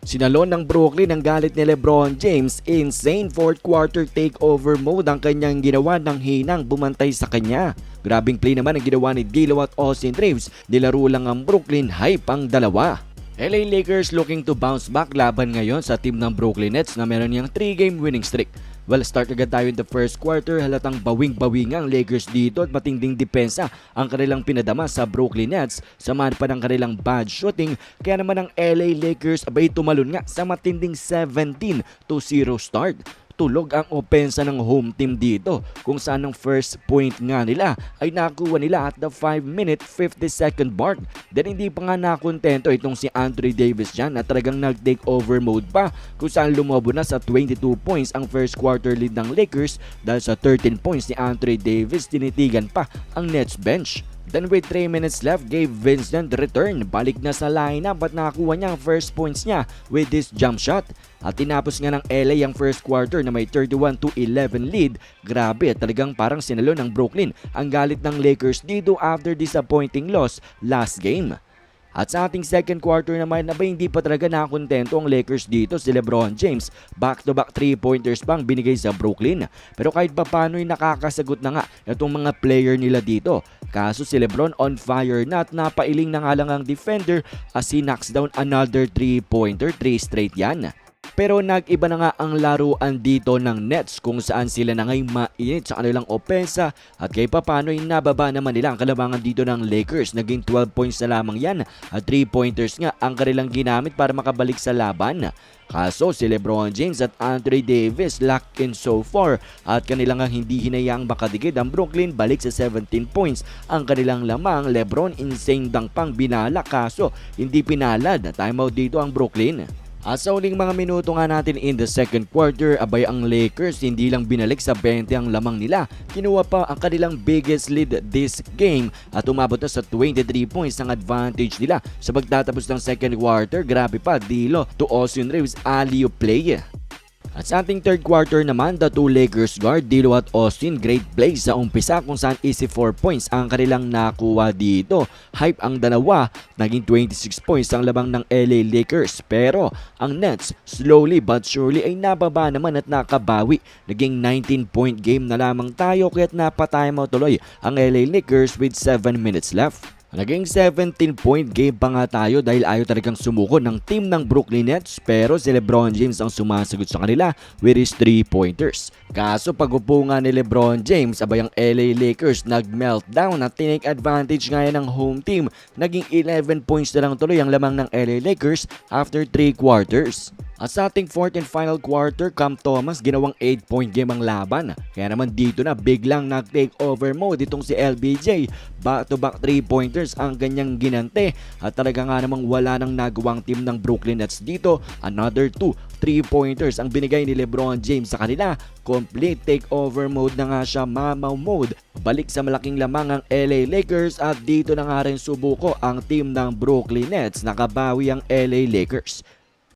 Sinalon ng Brooklyn ang galit ni Lebron James, insane fourth quarter takeover mode ang kanyang ginawa ng hinang bumantay sa kanya. Grabing play naman ang ginawa ni D'Lo at Austin Reeves, nilaro lang ang Brooklyn hype ang dalawa. LA Lakers looking to bounce back laban ngayon sa team ng Brooklyn Nets na meron niyang 3-game winning streak. Well, start agad tayo in the first quarter. Halatang bawing-bawing ang Lakers dito at matinding depensa ang kanilang pinadama sa Brooklyn Nets. Samahan pa ng kanilang bad shooting. Kaya naman ang LA Lakers abay tumalon nga sa matinding 17 to 0 start tulog ang opensa ng home team dito kung saan ang first point nga nila ay nakuha nila at the 5 minute 50 second mark. Then hindi pa nga nakontento itong si Anthony Davis dyan na talagang nag-take over mode pa kung saan lumobo na sa 22 points ang first quarter lead ng Lakers dahil sa 13 points ni Anthony Davis tinitigan pa ang Nets bench. Then with 3 minutes left, gave Vincent return. Balik na sa lineup at nakakuha niya ang first points niya with this jump shot. At tinapos nga ng LA ang first quarter na may 31 to 11 lead. Grabe, talagang parang sinalo ng Brooklyn ang galit ng Lakers dito after disappointing loss last game. At sa ating second quarter naman, abay hindi pa talaga nakakontento ang Lakers dito si Lebron James. Back-to-back 3-pointers pang binigay sa Brooklyn. Pero kahit pa paano ay nakakasagot na nga itong mga player nila dito. Kaso si Lebron on fire na at napailing na nga lang ang defender as he knocks down another 3-pointer, 3 straight yan. Pero nag-iba na nga ang laruan dito ng Nets kung saan sila na ngay mainit sa kanilang opensa at kay papano ay nababa naman nila ang kalamangan dito ng Lakers. Naging 12 points na lamang yan at 3 pointers nga ang kanilang ginamit para makabalik sa laban. Kaso si Lebron James at Anthony Davis locked in so far at kanilang hindi hinayaang makadikit ang Brooklyn balik sa 17 points. Ang kanilang lamang Lebron insane dang pang binala kaso hindi pinalad. Timeout dito ang Brooklyn. At sa uling mga minuto nga natin in the second quarter, abay ang Lakers hindi lang binalik sa 20 ang lamang nila. Kinuha pa ang kanilang biggest lead this game at umabot na sa 23 points ang advantage nila. Sa pagtatapos ng second quarter, grabe pa, Dilo to Austin Reeves alley play. At sa ating third quarter naman, the two Lakers guard, Dilo at Austin, great play sa umpisa kung saan easy 4 points ang kanilang nakuha dito. Hype ang dalawa, naging 26 points ang labang ng LA Lakers. Pero ang Nets, slowly but surely ay nababa naman at nakabawi. Naging 19 point game na lamang tayo kaya't napatay mo tuloy ang LA Lakers with 7 minutes left. Naging 17 point game pa nga tayo dahil ayaw talagang sumuko ng team ng Brooklyn Nets pero si Lebron James ang sumasagot sa kanila with his 3 pointers. Kaso pag upo nga ni Lebron James abay ang LA Lakers nag-meltdown at tinake advantage nga ng home team. Naging 11 points na lang tuloy ang lamang ng LA Lakers after 3 quarters. At sa ating fourth and final quarter, Cam Thomas ginawang 8-point game ang laban. Kaya naman dito na biglang nag-take over mode itong si LBJ. Back-to-back 3-pointers ang ganyang ginante. At talaga nga namang wala nang nagawang team ng Brooklyn Nets dito. Another 2 3-pointers ang binigay ni Lebron James sa kanila. Complete takeover mode na nga siya, mamaw mode. Balik sa malaking lamang ang LA Lakers at dito na nga rin subuko ang team ng Brooklyn Nets. Nakabawi ang LA Lakers.